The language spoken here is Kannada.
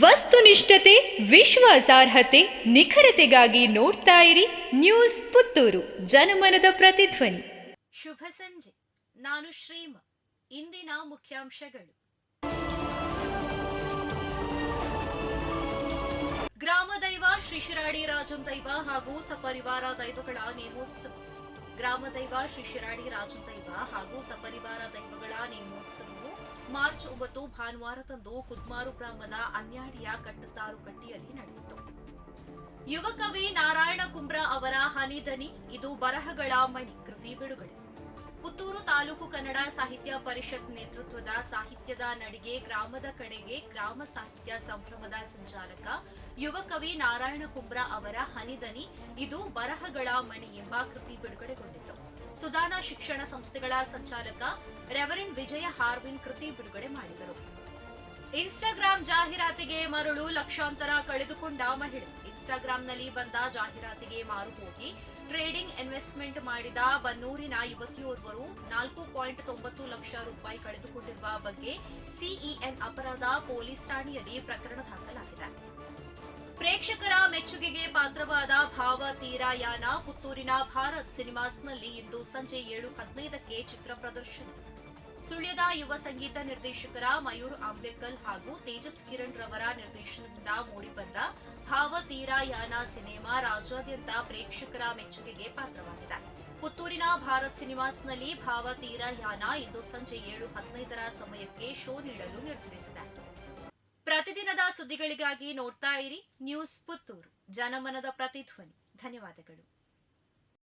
ವಸ್ತುನಿಷ್ಠತೆ, ವಿಶ್ವಾಸಾರ್ಹತೆ, ನಿಖರತೆಗಾಗಿ ನೋಡ್ತಾ ಇರಿ ನ್ಯೂಸ್ ಪುತ್ತೂರು. ಜನಮನದ ಪ್ರತಿಧ್ವನಿ. ಶುಭ ಸಂಜೆ. ನಾನು ಶ್ರೀಮ. ಇಂದಿನ ಮುಖ್ಯಾಂಶಗಳು. ಗ್ರಾಮ ದೈವ ಶ್ರೀ ಶಿರಾಡಿ ರಾಜನ್ ದೈವ ಹಾಗೂ ಸಪರಿವಾರ ದೈವಗಳ ನೇಮೋತ್ಸವ. ಗ್ರಾಮ ದೈವ ಶ್ರೀ ಶಿರಾಡಿ ರಾಜು ದೈವ ಹಾಗೂ ಸಪರಿವಾರ ದೈವಗಳ ನೇಮೋತ್ಸವವು ಮಾರ್ಚ್ ಒಂಬತ್ತು ಭಾನುವಾರದಂದು ಕುದ್ಮಾರು ಗ್ರಾಮದ ಅನ್ಯಾಡಿಯ ಕಟ್ಟತಾರು ಕಟ್ಟಿಯಲ್ಲಿ ನಡೆಯಿತು. ಯುವ ಕವಿ ನಾರಾಯಣ ಕುಂಬ್ರ ಅವರ ಹನಿದನಿ ಇದು ಬರಹಗಳ ಮಣಿ ಕೃತಿ ಬಿಡುಗಡೆ. ಪುತ್ತೂರು ತಾಲೂಕು ಕನ್ನಡ ಸಾಹಿತ್ಯ ಪರಿಷತ್ ನೇತೃತ್ವದ ಸಾಹಿತ್ಯದ ನಡಿಗೆ ಗ್ರಾಮದ ಕಡೆಗೆ ಗ್ರಾಮ ಸಾಹಿತ್ಯ ಸಂಭ್ರಮದ ಸಂಚಾಲಕ ಯುವ ಕವಿ ನಾರಾಯಣ ಕುಂಬ್ರಾ ಅವರ ಹನಿದನಿ, ಇದು ಬರಹಗಳ ಮಣಿ ಎಂಬ ಕೃತಿ ಬಿಡುಗಡೆಗೊಂಡಿತು. ಸುದಾನ ಶಿಕ್ಷಣ ಸಂಸ್ಥೆಗಳ ಸಂಚಾಲಕ ರೆವರೆಂಡ್ ವಿಜಯ ಹಾರ್ವಿನ್ ಕೃತಿ ಬಿಡುಗಡೆ ಮಾಡಿದರು. ಇನ್ಸ್ಟಾಗ್ರಾಂ ಜಾಹೀರಾತಿಗೆ ಮರಳು ಲಕ್ಷಾಂತರ ಕಳೆದುಕೊಂಡ ಮಹಿಳೆ. ಇನ್ಸ್ಟಾಗ್ರಾಂನಲ್ಲಿ ಬಂದ ಜಾಹೀರಾತಿಗೆ ಮಾರು ಹೋಗಿ ಟ್ರೇಡಿಂಗ್ ಇನ್ವೆಸ್ಟ್ಮೆಂಟ್ ಮಾಡಿದ ಬನ್ನೂರಿನ ಯುವತಿಯೋರ್ವರು ನಾಲ್ಕು ಪಾಯಿಂಟ್ ತೊಂಬತ್ತು ಲಕ್ಷ ರೂಪಾಯಿ ಕಳೆದುಕೊಂಡಿರುವ ಬಗ್ಗೆ ಸಿಇಎನ್ ಅಪರಾಧ ಪೊಲೀಸ್ ಠಾಣೆಯಲ್ಲಿ ಪ್ರಕರಣ ದಾಖಲಾಗಿದೆ. ಪ್ರೇಕ್ಷಕರ ಮೆಚ್ಚುಗೆಗೆ ಪಾತ್ರವಾದ ಭಾವ ತೀರಾಯಾನ ಪುತ್ತೂರಿನ ಭಾರತ್ ಸಿನಿಮಾಸ್ನಲ್ಲಿ ಇಂದು ಸಂಜೆ ಏಳು ಹದಿನೈದಕ್ಕೆ ಚಿತ್ರ ಪ್ರದರ್ಶನ. ಸುಳ್ಯದ ಯುವ ಸಂಗೀತ ನಿರ್ದೇಶಕರ ಮಯೂರ್ ಆಂಬ್ಲೇಕಲ್ ಹಾಗೂ ತೇಜಸ್ ಕಿರಣ್ ರವರ ನಿರ್ದೇಶನದಿಂದ ಮೂಡಿಬಂದ ಭಾವ ತೀರಾಯಾನ ಸಿನಿಮಾ ರಾಜ್ಯಾದ್ಯಂತ ಪ್ರೇಕ್ಷಕರ ಮೆಚ್ಚುಗೆಗೆ ಪಾತ್ರವಾಗಿದೆ. ಪುತ್ತೂರಿನ ಭಾರತ್ ಸಿನಿಮಾಸ್ನಲ್ಲಿ ಭಾವ ತೀರಾಯಾನ ಇಂದು ಸಂಜೆ ಏಳು ಹದಿನೈದರ ಸಮಯಕ್ಕೆ ಶೋ ನೀಡಲು ನಿರ್ಧರಿಸಿದೆ. ಪ್ರತಿದಿನದ ಸುದ್ದಿಗಳಿಗಾಗಿ ನೋಡ್ತಾ ಇರಿ ನ್ಯೂಸ್ ಪುತ್ತೂರು. ಜನಮನದ ಪ್ರತಿಧ್ವನಿ. ಧನ್ಯವಾದಗಳು.